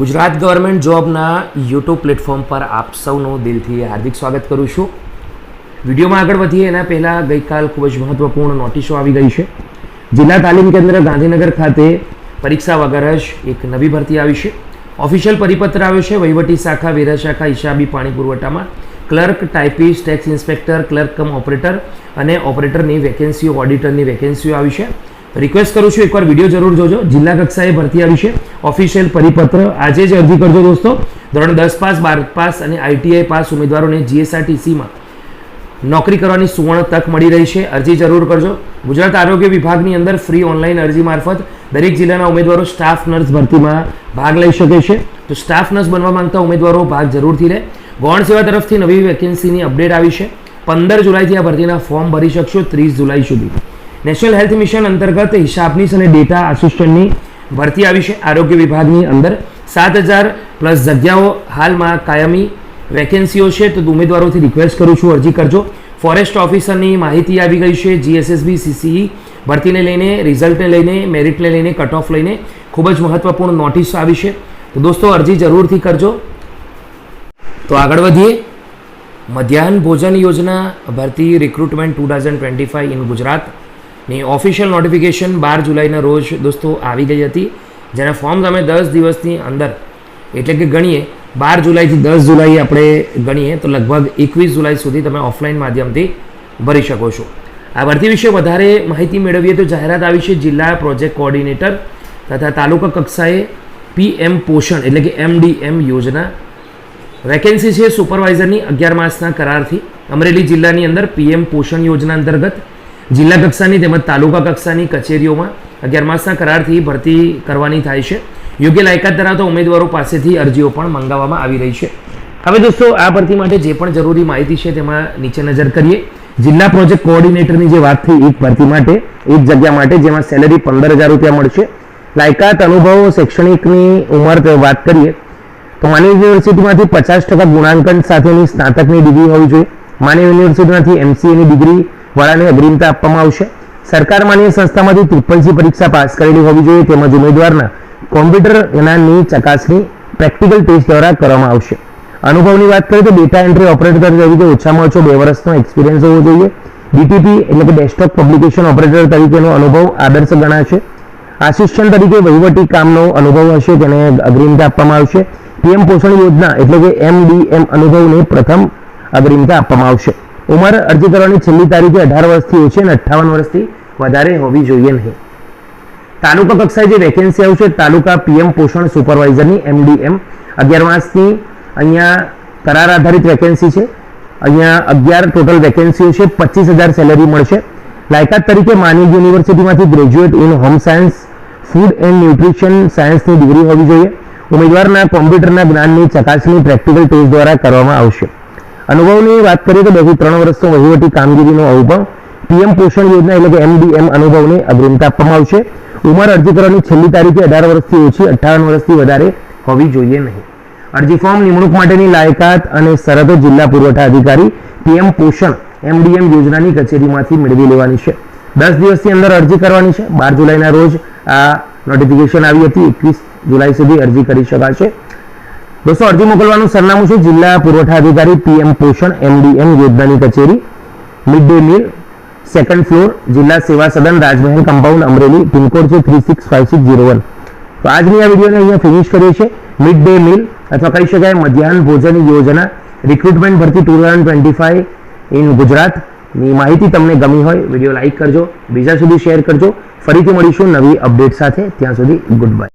Gujarat government જોબના YouTube platform પર આપ સૌનું દિલથી હાર્દિક સ્વાગત કરું છું. વિડીયોમાં આગળ વધીએ, એના પહેલાં ગઈકાલ ખૂબ જ મહત્વપૂર્ણ નોટિસો આવી ગઈ છે. જિલ્લા તાલીમ કેન્દ્ર ગાંધીનગર ખાતે પરીક્ષા વગર જ એક નવી ભરતી આવી છે. ઓફિશિયલ પરિપત્ર આવ્યો છે, વહીવટી શાખા, વેરા શાખા હિસાબી પાણી પુરવઠામાં. Clerk typist tax inspector clerk cum operator અને ઓપરેટરની વેકેન્સીઓ ઓડિટરની વેકેન્સીઓ આવી છે. રિક્વેસ્ટ કરું છું, એકવાર વીડિયો જરૂર જોજો. જિલ્લા કક્ષાએ ભરતી આવી છે. ઓફિશિયલ પરિપત્ર આજે જ અરજી કરજો દોસ્તો. ધોરણ દસ પાસ, બાર પાસ અને આઈટીઆઈ પાસ ઉમેદવારોને જીએસઆરટીસીમાં નોકરી કરવાની સુવર્ણ તક મળી રહી છે. અરજી જરૂર કરજો. ગુજરાત આરોગ્ય વિભાગની અંદર ફ્રી ઓનલાઈન અરજી મારફત દરેક જિલ્લાના ઉમેદવારો સ્ટાફ નર્સ ભરતીમાં ભાગ લઈ શકે છે. તો સ્ટાફ નર્સ બનવા માંગતા ઉમેદવારો ભાગ જરૂરથી લે. ગૌણ સેવા તરફથી નવી વેકેન્સીની અપડેટ આવી છે. પંદર જુલાઈથી આ ભરતીના ફોર્મ ભરી શકશો, ત્રીસ જુલાઈ સુધી. નેશનલ હેલ્થ મિશન અંતર્ગત હિસાબનીસ અને ડેટા આસિસ્ટન્ટની ભરતી આવી છે. આરોગ્ય વિભાગની અંદર સાત હજાર પ્લસ જગ્યાઓ હાલમાં કાયમી વેકેન્સીઓ છે. તો ઉમેદવારોથી રિક્વેસ્ટ કરું છું, અરજી કરજો. ફોરેસ્ટ ઓફિસરની માહિતી આવી ગઈ છે. જીએસએસબી સીસીઈ ભરતીને લઈને રિઝલ્ટને લઈને મેરિટને લઈને કટ ઓફ લઈને ખૂબ જ મહત્વપૂર્ણ નોટિસ આવી છે. તો દોસ્તો, અરજી જરૂરથી કરજો. તો આગળ વધીએ. મધ્યાહન ભોજન યોજના ભરતી recruitment two thousand twenty five in ગુજરાતની ઓફિશિયલ નોટિફિકેશન બાર જુલાઈના રોજ દોસ્તો આવી ગઈ હતી. જેના ફોર્મ તમે દસ દિવસની અંદર, એટલે કે ગણીએ, બાર જુલાઈથી દસ જુલાઈ આપણે ગણીએ, તો લગભગ એકવીસ જુલાઈ સુધી તમે ઓફલાઈન માધ્યમથી ભરી શકો છો. આ ભરતી વિશે વધારે માહિતી મેળવીએ તો જાહેરાત આવી છે જિલ્લા પ્રોજેક્ટ કોઓર્ડિનેટર તથા તાલુકા કક્ષાએ પીએમ પોષણ, એટલે કે એમડીએમ યોજના. વેકેન્સી છે સુપરવાઇઝરની અગિયાર માસના કરારથી. અમરેલી જિલ્લાની અંદર પીએમ પોષણ યોજના અંતર્ગત જિલ્લા કક્ષાની તેમજ તાલુકા કક્ષાની કચેરીઓમાં અગિયાર માસના કરારથી ભરતી કરવાની થાય છે. યોગ્ય લાયકાત ધરાવતા ઉમેદવારો પાસેથી અરજીઓ પણ મંગાવવામાં આવી રહી છે. હવે દોસ્તો, આ ભરતી માટે જે પણ જરૂરી માહિતી છે તેમાં નીચે નજર કરીએ. જિલ્લા પ્રોજેક્ટ કોઓર્ડિનેટરની જે વાત થઈ, એક ભરતી માટે, એક જગ્યા માટે, જેમાં સેલરી પંદર હજાર રૂપિયા મળશે. લાયકાત, અનુભવ, શૈક્ષણિકની ઉંમર વાત કરીએ. તો માનવ યુનિવર્સિટીમાંથી પચાસ ટકા ગુણાંકન સાથેની સ્નાતકની ડિગ્રી હોવી જોઈએ. માનવ યુનિવર્સિટીમાંથી એમસીએની ડિગ્રી વાળાને અગ્રિમતા આપવામાં આવશે. સરકાર માન્ય સંસ્થામાંથી ત્રિપલસી પરીક્ષા પાસ કરેલી હોવી જોઈએ તેમજ ઉમેદવારના કોમ્પ્યુટર જ્ઞાનની ચકાસણી પ્રેક્ટિકલ ટેસ્ટ દ્વારા કરવામાં આવશે. અનુભવની વાત કરીએ તો ડેટા એન્ટ્રી ઓપરેટર તરીકે ઓછામાં ઓછો બે વર્ષનો એક્સપિરિયન્સ હોવો જોઈએ. ડીટીપી એટલે કે ડેસ્કટોપ પબ્લિકેશન ઓપરેટર તરીકેનો અનુભવ આદર્શ ગણાશે. આસિસ્ટન્ટ તરીકે વહીવટી કામનો અનુભવ હશે, તેને અગ્રિમતા આપવામાં આવશે. પીએમ પોષણ યોજના એટલે કે એમડીએમ અનુભવને પ્રથમ અગ્રિમતા આપવામાં આવશે. ઉંમર અરજી કરવાની છેલ્લી તારીખે અઢાર વર્ષથી ઓછી અને અઠ્ઠાવન વર્ષથી વધારે હોવી જોઈએ નહીં. તાલુકા કક્ષાએ જે વેકેન્સી આવશે, તાલુકા પીએમ પોષણ સુપરવાઇઝરની એમડીએમ અગિયાર માસની અહીંયા કરાર આધારિત વેકેન્સી છે. અહીંયા અગિયાર ટોટલ વેકેન્સીઓ છે, પચીસ હજાર સેલેરી મળશે. લાયકાત તરીકે માની યુનિવર્સિટીમાંથી graduate in home science food and nutrition સાયન્સની ડિગ્રી હોવી જોઈએ. ઉમેદવારના કોમ્પ્યુટરના જ્ઞાનની ચકાસણી પ્રેક્ટિકલ ટેસ્ટ દ્વારા કરવામાં આવશે. અનુભવની વાત કરીએ તો બેથી ત્રણ વર્ષનો વહીવટી કામગીરીનો અનુભવ પીએમ પોષણ યોજના એટલે કે એમડીએમ અનુભવને અગ્રિમતા આપવામાં આવશે. ઉંમર અરજી કરવાની છેલ્લી તારીખે અઢાર વર્ષથી ઓછી, અઠ્ઠાવન વર્ષથી વધારે હોવી જોઈએ નહીં. અરજી ફોર્મ નિમણૂક માટેની લાયકાત અને શરતો જિલ્લા પુરવઠા અધિકારી પીએમ પોષણ એમડીએમ યોજનાની કચેરીમાંથી મેળવી લેવાની છે. દસ દિવસની અંદર અરજી કરવાની છે. બાર જુલાઈના રોજ આ નોટિફિકેશન આવી હતી. એકવીસ જુલાઈ સુધી અરજી કરી શકાશે. દોસ્તો, અરજી મોકલવાનું સરનામું છે જિલ્લા પુરવઠા અધિકારી પીએમ પોષણ એમડીએમ યોજનાની કચેરી. Mid day meal second floor જિલ્લા સેવા સદન, Rajmahal compound Amreli, pin code છે three six five six zero one તો આજની આ વિડીયોને અહીંયા ફિનિશ કરીએ છીએ. મિડ ડે મીલ અથવા કહી શકાય મધ્યાહન ભોજન યોજના રિક્રુટમેન્ટ ભરતી two thousand twenty five in ગુજરાતની માહિતી તમને ગમી હોય, વીડિયો લાઇક કરજો. બીજા સુધી શેર કરજો. ફરીથી મળીશું નવી અપડેટ સાથે. ત્યાં સુધી ગુડ બાય